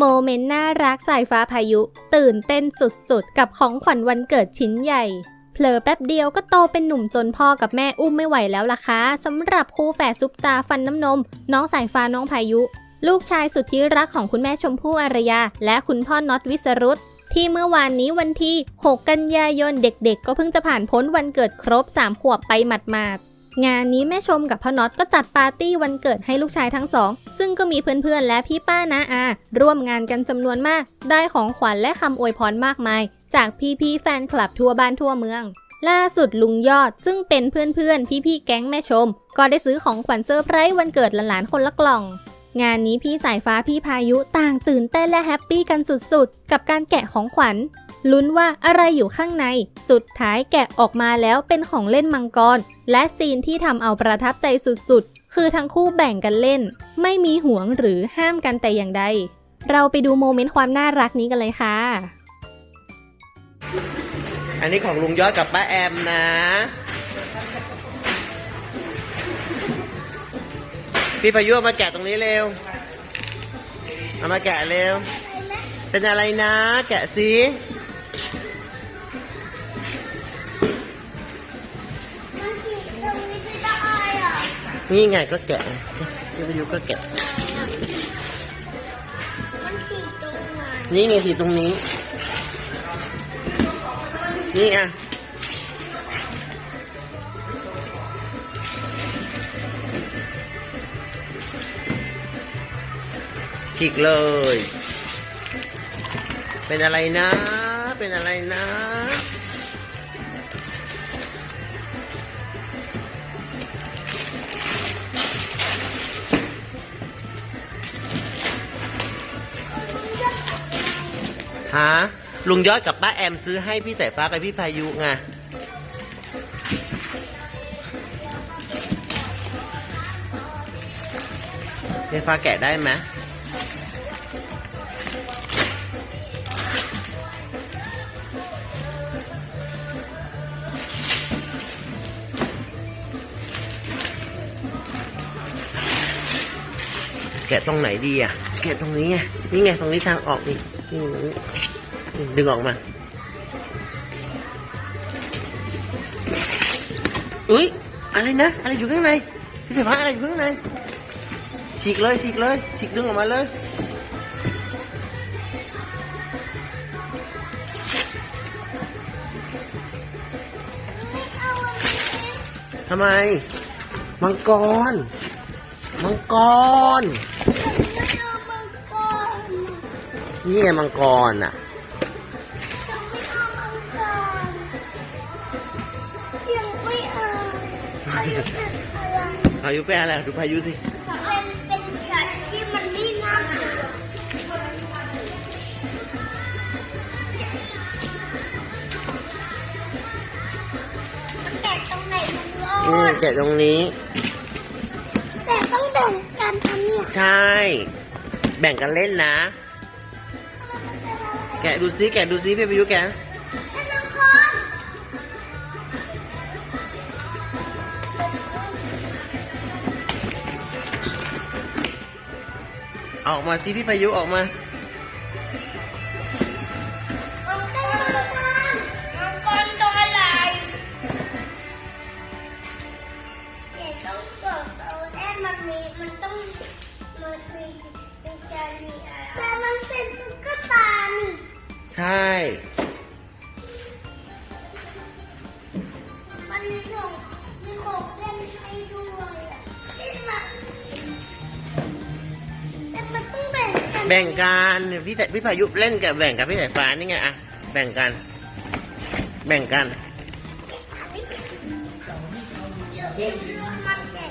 โมเมนต์น่ารักสายฟ้าพายุ ตื่นเต้นสุดๆ กับของขวัญวันเกิดชิ้นใหญ่ เผลอแป๊บเดียวก็โตเป็นหนุ่มจนพ่อกับแม่อุ้มไม่ไหวแล้วล่ะคะสำหรับคู่แฝดซุปตาฟันน้ำนม น้องสายฟ้าน้องพายุ ลูกชายสุดที่รักของคุณแม่ชมพู่อารยา และคุณพ่อน็อตวิสรุตที่เมื่อวานนี้วันที่ 6 กันยายนเด็กๆ ก็เพิ่งจะผ่านพ้นวันเกิดครบ 3 ขวบไปหมาดๆ งานนี้แม่ชมกับพ่อน็อตก็จัดปาร์ตี้วันเกิดให้ลูกชายทั้งสอง ซึ่งก็มีเพื่อนๆ และพี่ป้านาอา ร่วมงานกันจำนวนมาก ได้ของขวัญและคำอวยพรมากมาย จากพี่ๆ แฟนคลับทั่วบ้านทั่วเมือง ล่าสุดลุงยอดซึ่งเป็นเพื่อนๆ พี่ๆ แก๊งแม่ชม ก็ได้ซื้อของขวัญเซอร์ไพรส์วันเกิดหลานๆ คนละกล่องงานนี้พี่สายฟ้าพี่พายุต่างตื่นเต้นและแฮปปี้กันสุดๆ กับการแกะของขวัญ ลุ้นว่าอะไรอยู่ข้างใน สุดท้ายแกะออกมาแล้วเป็นของเล่นมังกร และซีนที่ทำเอาประทับใจสุดๆ คือทั้งคู่แบ่งกันเล่น ไม่มีหวงหรือห้ามกันแต่อย่างใด เราไปดูโมเมนต์ความน่ารักนี้กันเลยค่ะ อันนี้ของลุงยอดกับป้าแอมนะพี่พายุมาแกะตรงนี้เร็ว เอามาแกะเร็ว เป็นอะไรนะ แกะสิ นี่ไงก็แกะพี่พายุก็แกะ มันขีดตรงไหนนี่ไงสิตรงนี้ นี่อะ ฉีกเลย เป็นอะไรนะ เป็นอะไรนะ ลุงยอดกับป้าแอมซื้อให้พี่สายฟ้ากับพี่พายุไงพี่ฟ้าแกะได้ไหมแกะตรงไหนดีอะ แกะตรงนี้ไง นี่ไงตรงนี้ทางออกนี่นี่ ดึงออกมาอุ้ยอะไรนะ อะไรอยู่ข้างในพี่สายฟ้าอะไรอยู่ข้างในฉีกเลยฉีกเลยฉีกดึงออกมาเลยเอาอันนี้ทำไม มังกรมังกรไม่เอามังกร นี่ไงมังกรอะ พายุเป็นอะไรดูพายุสิ เป็นเป็นชั้นที่มันไม่น่ากลัวแกะตรงไหนมันรออืมดแกะตรงนี้ แต่ต้องแบ่งกันอันเนี้ยใช่ แบ่งกันเล่นนะ แกะดูซิแกะดูซิพี่พายุแกะ ออกมาซิพี่พายุออกมา มังกรมังกรมังกรตัวอะไรเดี๋ยวต้องกดเอาแอนมันมีมันต้องมันมีเป็นจารีอะไรแต่มันเป็นตุ๊กตานี่ใช่ มันมีของมีของ แบ่งกันแบ่งกันพี่พาพี่พายุเล่นกับแบ่งกับพี่สายฟ้านี่ไงอะแบ่งกัน แบ่งกัน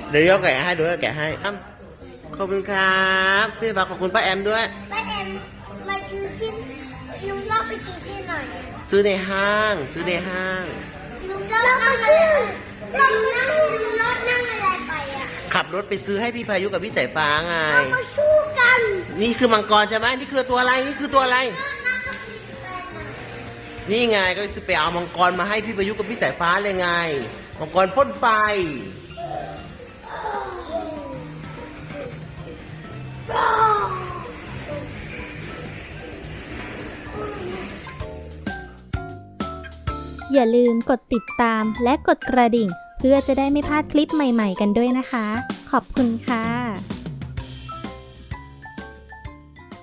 เดี๋ยวยกแกะให้เดี๋ยวยกแกะให้อ้ำขอบคุณครับพี่ฟ้าขอบคุณป้าแอมด้วยป้าแอมมาซื้อที่ลุงเล่าไปซื้อที่หน่อย ซื้อในห้าง ซื้อในห้างลุงเล่าก็ชื่อลุงนั่งลุงรถนั่งอะไรไปอะขับรถไปซื้อให้พี่พายุกับพี่สายฟ้าไงเราก็ชู้กั นี่คือมังกรใช่ไหมนี่คือตัวอะไรนี่คือตัวอะไร นี่ไงก็จะไปเอามังกรมาให้พี่ประยุกต์กับพี่แต๋ฟ้าเลยไงมังกรพ่นไฟ อย่าลืมกดติดตามและกดกระดิ่ง เพื่อจะได้ไม่พลาดคลิปใหม่ๆกันด้วยนะคะ ขอบคุณค่ะ